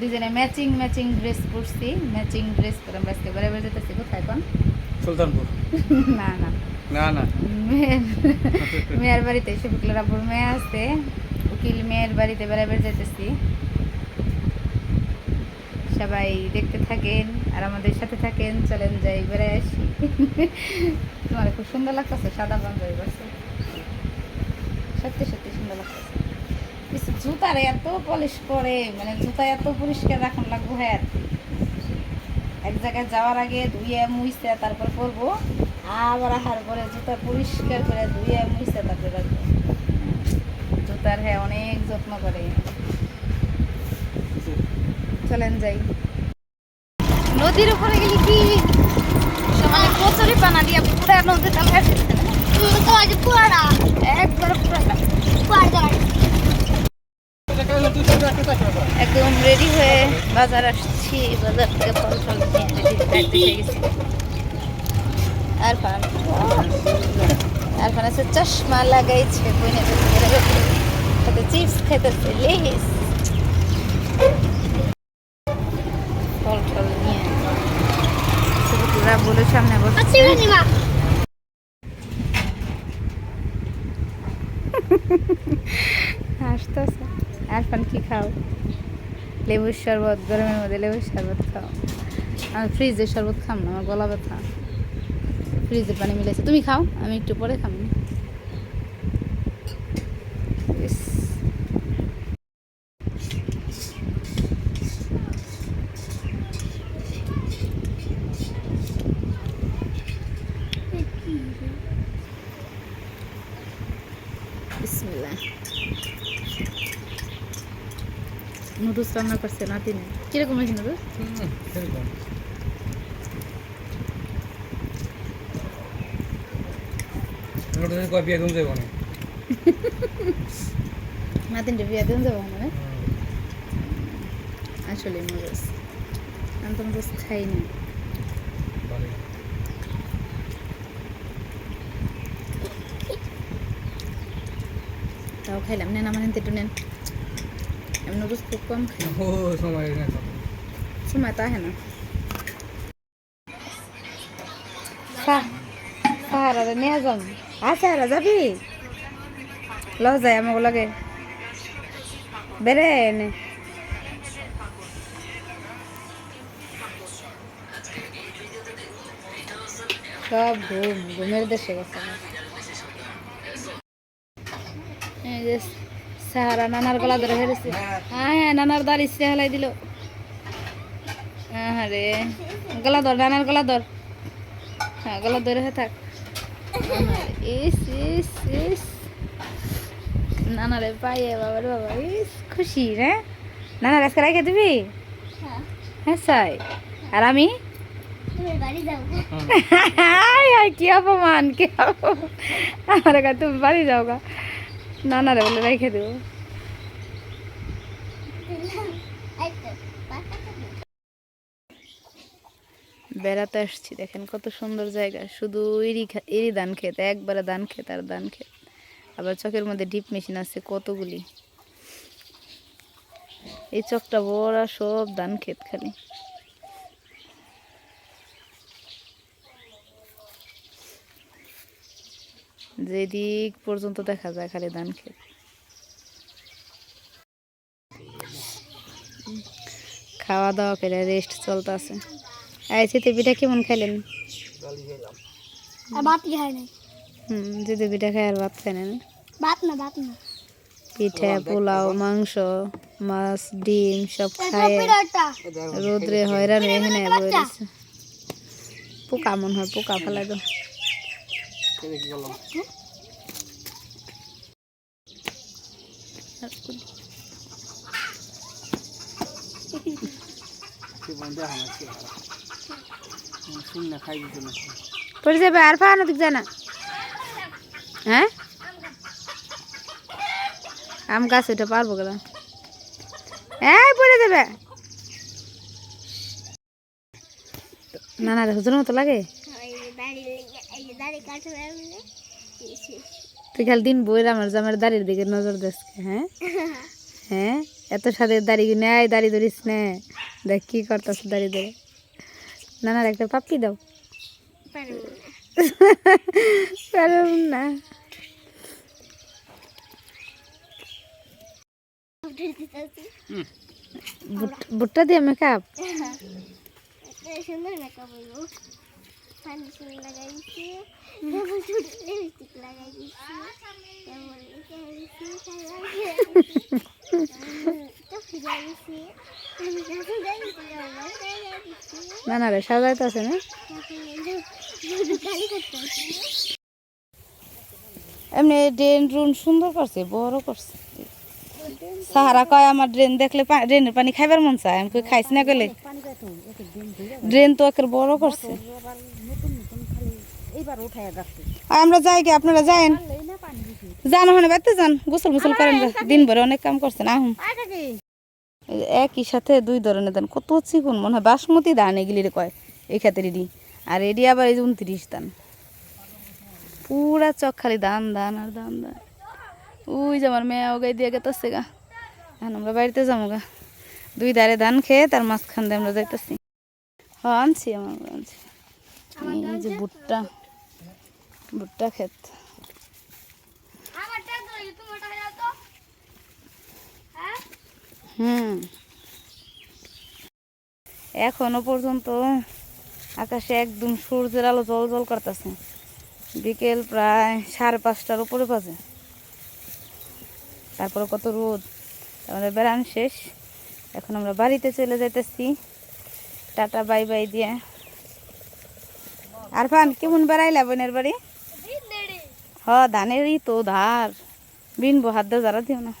দুজনে matching matching dress পরছি। Matching dress পরে আমরা আজকে বেড়ে বেড়ে যেতেছি। কোথায় এখন? সুলতানপুর। না না। না না। মেয়ের বাড়িতে শফিকুলের আব্বুর মেয়ে আছে। উকিল মেয়ের বাড়িতে বেড়ে বেড়ে যেতেছি। সবাই দেখতে থাকেন আর আমাদের সাথে থাকেন। চলেন যাই বেড়ে আসি। তোমার খুব সুন্দর লাগতেছে সাদা করছে সত্যি সত্যি সুন্দর লাগতেছে। কিছু জুতার এত পলিশ করে মানে জুতা এত পরিষ্কার রাখুন লাগবো হ্যাঁ। এক জায়গায় যাওয়ার আগে ধুয়ে মুইছে তারপর পরবো। আবার আহার পরে জুতা পরিষ্কার করে ধুয়ে মুইছে তারপরে রাখব। জুতার হ্যাঁ অনেক যত্ন করে। চলেন যাই। নদীর উপরে গেলে কি? সমানে কচুরি পানা দিয়ে পুরা নদী চালা একবার পুরা একদম রেডি হয়ে বাজার আসছি। বাজার থেকে ফল ফল নিয়ে রেডি খাইতে গেছি। আর ফান আর ফান আছে চশমা লাগাইছে বইনে চিপস খাইতেছে লেস ফল ফল নিয়ে। বলে সামনে বসছে হাসতেছে। আরফান কি খাও? লেবুর শরবত, গরমের মধ্যে লেবুর শরবত খাও। আমি ফ্রিজের শরবত খাম না, আমার গলা ব্যথা। ফ্রিজের পানি মিলেছে তুমি খাও, আমি একটু পরে খাম। বিসমিল্লাহ। নুডলস রান্না করছে নাতিনে কীরকম হয়েছে নুডলস? কয় বিয়ে তুমি না নাতিনটা বিয়ে দিন যাব মানে? আসলে নুডলস। আমি তো নুডলস খাইনি। তাও খাইলাম। নেন আমার হেনতে একটু নেন। আমি নুডলস খুব কম খাই ও সময় না সময় তা না। সাহারা নিয়ে যাম। আচ্ছা হারা যাবি? ল যাই আমাকে লাগে। বেড়ে এনে। সব ঘুম ঘুমের দেশে গেছে। এই যে সাহারা নানার গলা ধরে ফেলেছে। হ্যাঁ হ্যাঁ নানার দাঁড় ইসরে হেলাই দিল। হ্যাঁ রে গলা ধর নানার গলা ধর। হ্যাঁ গলা ধরে হয়ে থাক। ইস ইস ইস। নানারে পাইয়ে বাবার বাবা ইস খুশি রে। নানার আজকে রেখে দিবি? হ্যাঁ। সাই আর আমি? কি অপমান কি অপমান। আমার তুমি বাড়ি যাও গা। নানারে বলে, রেখে দেবো। বেড়াতে আসছি, দেখেন কত সুন্দর জায়গা। শুধু খা- ইরি ধান ক্ষেত, একবারে ধান ক্ষেত আর ধান ক্ষেত। আবার চকের মধ্যে ডিপ মেশিন আছে কতগুলি। এই চকটা বড় সব ধান ক্ষেত খালি। যেদিক পর্যন্ত দেখা যায় খালি ধান ক্ষেত খাওয়া দাওয়া করে রেস্ট চলতেছে। এই চিতে পিঠা কেমন খাইলেন? ভাত খাই নাই। হুম চিতে পিঠা খাই আর ভাত খাই না না? ভাত না ভাত না। পিঠা পোলাও মাংস মাছ ডিম সব খায়। রোদ্রে হয়রান হয়ে এখানে বইরেছে পোকা মন হয় পোকা ফেলাই দাও পড়ে যাবে আর ফান ওদিক যায় না। হ্যাঁ? আম গাছ এটা পারব কেন? এই, পড়ে যাবে। না না হুজুর মতো লাগে। তুই খালি দিন বইরা আমার জামার দাড়ির দিকে নজর দিস হ্যাঁ? হ্যাঁ? এত সাদের দাড়ি নেয় দাড়ি ধরিস নে। দেখ কি করতেছ দাড়ি ধরে। নানার একটা পাপ্পি দাও। পারুম না। ভুট্টা দিয়ে মেকআপ। সুন্দর মেকআপ হইব। ফাউন্ডেশন লাগাই লিপস্টিক লাগাই এটা যাই দিচ্ছি নানারে সাজাইতেছে না এমনি ড্রেন রুন সুন্দর করছে বড় করছে। সাহারা কয় আমার ড্রেন দেখলে ড্রেনের পানি খাইবার মন চায় আমি খাইছি না গেলে ড্রেন তো একের বড় করছে। আমরা যাই কি আপনারা যায়েন? যান ওখানে বাড়তে যান। গোসল গোসল করেন। দিন ভরে অনেক কাম করছেন যে একই সাথে দুই ধরনের ধান কত চিকুন মনে হয় বাসমতি ধান এগুলি রে কয় এই খাতের এডি। আর এডি আবার এই উনত্রিশ ধান। পুরা চক খালি ধান ধান আর ধান ধান। ওই যে আমার মেয়ে ওগাই দিয়ে গেতেছে গা। এখন আমরা বাড়িতে যাব গা। দুই ধারে ধান খেয়ে তার মাঝখান দিয়ে আমরা যাইতেছি। হ্যাঁ আনছি আমার আনছি এই যে ভুট্টা। ভুট্টা ক্ষেত। হ্যাঁ? হুম। এখনও পর্যন্ত আকাশে একদম সূর্যের আলো জল জল করতেছে। বিকেল প্রায় সাড়ে পাঁচটার উপরে বাজে। তারপরে কত রোদ। আমাদের বেড়ান শেষ। এখন আমরা বাড়িতে চলে যাইতেছি। টাটা বাই বাই দিয়ে। আর ফান কেমন বেড়াইলা বোনের বাড়ি? হ ধানেরই তো ধার। বিনবো হাত দিয়ে যারা দিও না।